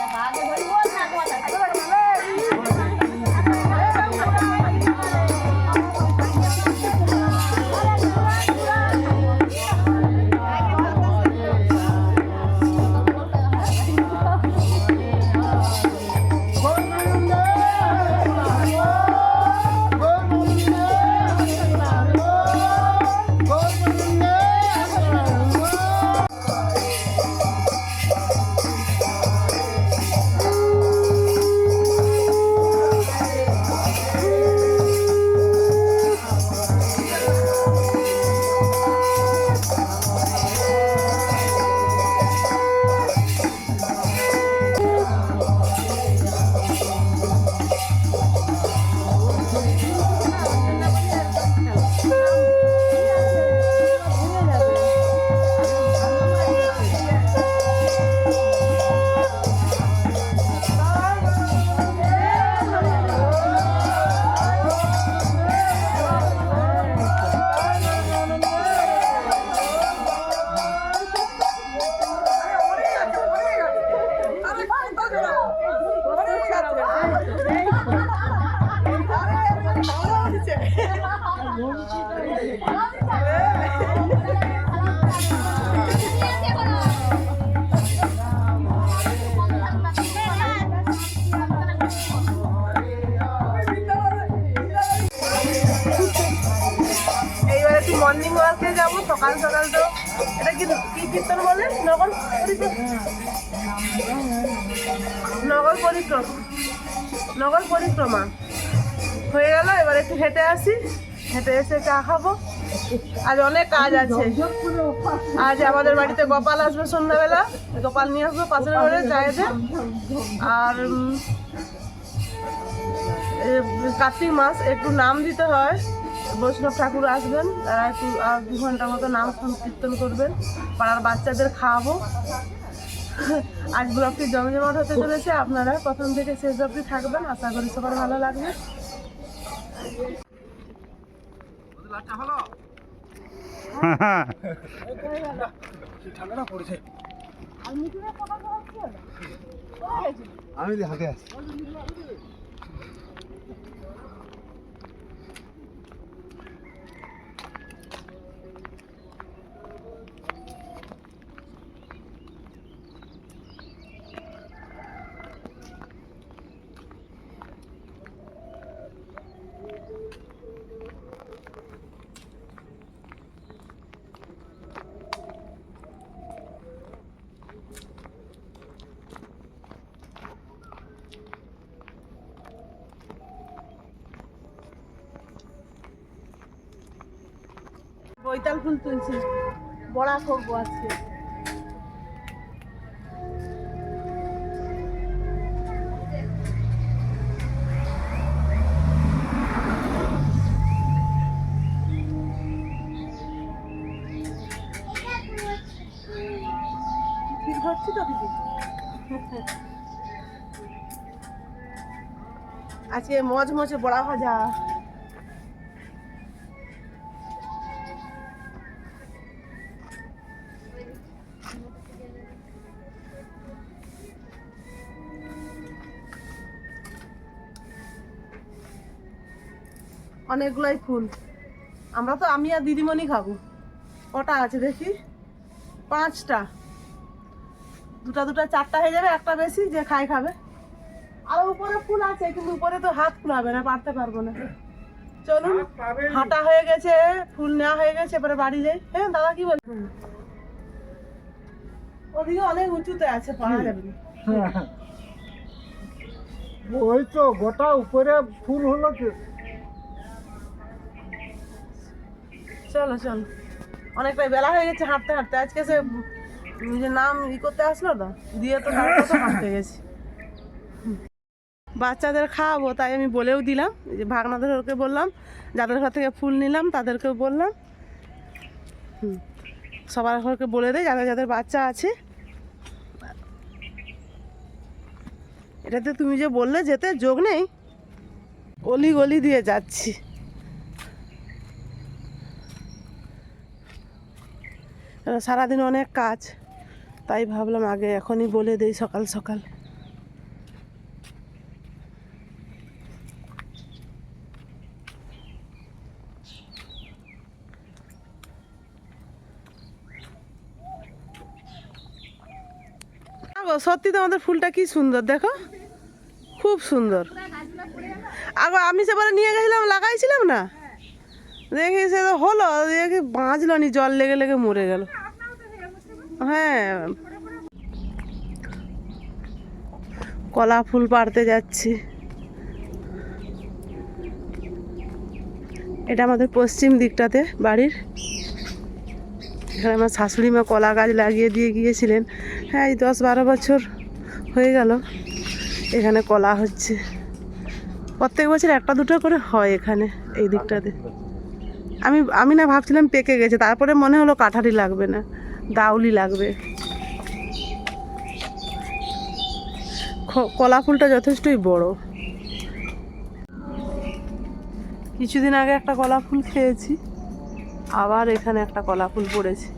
นะคะเดี๋ยวเพื่อนๆค่ะตัวแต่ใครก็มาเลย সকাল এটা কীর্তন বলে? নগর নগর পরিক্রমা। নগর পরিক্রমা। হয়ে গেল, এবার একটু হেঁটে আসি। হেঁটে এসে চা খাব। আজ অনেক কাজ আছে। আজ আমাদের বাড়িতে গোপাল আসবে সন্ধ্যাবেলা। গোপাল নিয়ে আসব পাশের ঘরে চায়েতে। আর কার্তিক মাস, একটু নাম দিতে হয়। বৈষ্ণব ঠাকুর আসবেন, তারা একটু দু ঘণ্টার মতো নাম সংকীর্তন করবেন, পাড়ার বাচ্চাদের খাওয়াবো। আজ ব্লগটি জমজমাট হতে চলেছে, আপনারা প্রথম থেকে শেষ অবধি থাকবেন, আশা করি সবার ভালো লাগবে। আমি হাতে আছি। বৈতাল ফুল তুলছি। বড়া করব আজকে। তো আজকে মজ মজে বড়া ভাজা। অনেকগুলাই ফুল। আমরা তো আমি আর দিদিমণি খাব। কটা আছে দেখি? পাঁচটা। দুটা দুটা চারটা হয়ে যাবে একটা বেশি যে খাই খাবে। আর উপরে ফুল আছে কিন্তু উপরে তো হাত ফুলাবে না পারতে পারব না। চলুন হাঁটা হয়ে গেছে ফুল নেওয়া হয়ে গেছে এবারে বাড়ি যাই। হ্যাঁ দাদা কি বলছেন ওদিকে অনেক উঁচুতে আছে পাওয়া যাবে না। ওই তো গোটা উপরে ফুল হলো কি? চলো চলো। অনেকটাই বেলা হয়ে গেছে, হাঁটতে হাঁটতে। আজকে সে নিজের নাম ই করতে আসলো তো, দিয়ে তো হাঁটতে গেছি। বাচ্চাদের খাওয়াবো, তাই আমি বলেও দিলাম যে ভাগনাদের ওকে বললাম, যাদের ঘর থেকে ফুল নিলাম, তাদেরকেও বললাম। সবার ঘরকে বলে দেয় যাদের যাদের বাচ্চা আছে। এটাতে তুমি যে বললে, যেতে যোগ নেই, অলি গলি দিয়ে যাচ্ছি। সারাদিন অনেক কাজ। তাই ভাবলাম আগে এখনই বলে দেই সকাল সকাল। সত্যি তোমাদের ফুলটা কি সুন্দর, দেখো। খুব সুন্দর। আগো আমি সেবারে নিয়ে গেছিলাম, লাগাইছিলাম না? দেখি সে তো হলো, দেখি বাঁচলো নি, জল লেগে লেগে মরে গেল। হ্যাঁ। কলা ফুল পাড়তে যাচ্ছি। এটা আমাদের পশ্চিম দিকটাতে বাড়ির। এখানে আমার শাশুড়ি মা কলা গাছ লাগিয়ে দিয়ে গিয়েছিলেন। হ্যাঁ এই দশ বারো বছর হয়ে গেল এখানে কলা হচ্ছে। প্রত্যেক বছর একটা দুটো করে হয় এখানে, এই দিকটাতে। আমি আমি না ভাবছিলাম পেকে গেছে, তারপরে মনে হলো কাঠারি লাগবে না দাউলি লাগবে। কলা ফুলটা যথেষ্টই বড়। কিছুদিন আগে একটা কলা ফুল খেয়েছি, আবার এখানে একটা কলা ফুল পড়েছে।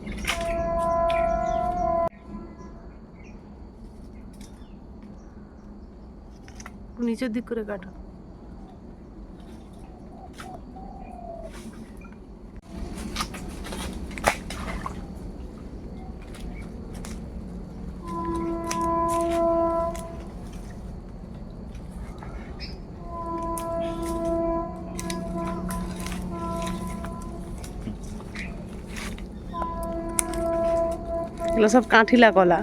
নিচের দিক করে কাটো। এগুলো সব কাঁঠিলা কলা।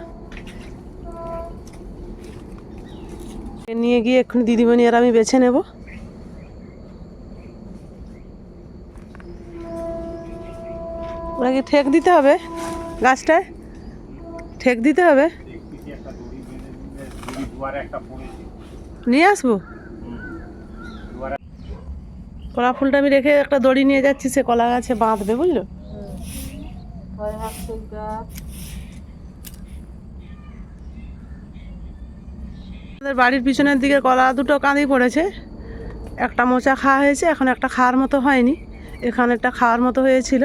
নিয়ে গিয়ে এক্ষুনি দিদিমণি আর আমি বেছে নেব। ওরা ঠেক দিতে হবে গাছটায়? ঠেক দিতে হবে? নিয়ে আসব? কলা ফুলটা আমি রেখে একটা দড়ি নিয়ে যাচ্ছি, সে কলা গাছে বাঁধবে, বুঝলো? আমাদের বাড়ির পিছনের দিকে কলা দুটো কাঁদি পড়েছে। একটা মোচা খাওয়া হয়েছে, এখন একটা খাওয়ার মতো হয়নি। এখানে একটা খাওয়ার মতো হয়েছিল।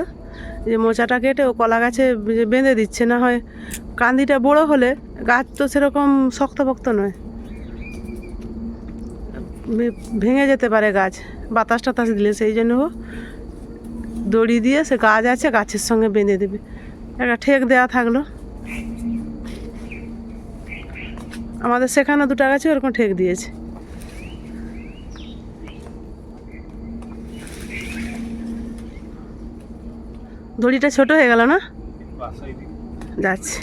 যে মোচাটা কেটে ও কলা গাছে বেঁধে দিচ্ছে, না হয় কান্দিটা বড় হলে গাছ তো সেরকম শক্তপোক্ত নয়। ভেঙে যেতে পারে গাছ, বাতাস টাতাস দিলে সেই জন্য ও দড়ি দিয়ে সে গাছ আছে, গাছের সঙ্গে বেঁধে দেবে। একটা ঠেক দেওয়া থাকল। আমাদের সেখানে দুটা গাছে ওরকম ঠেক দিয়েছে। দড়িটা ছোট হয়ে গেল না? যাচ্ছে।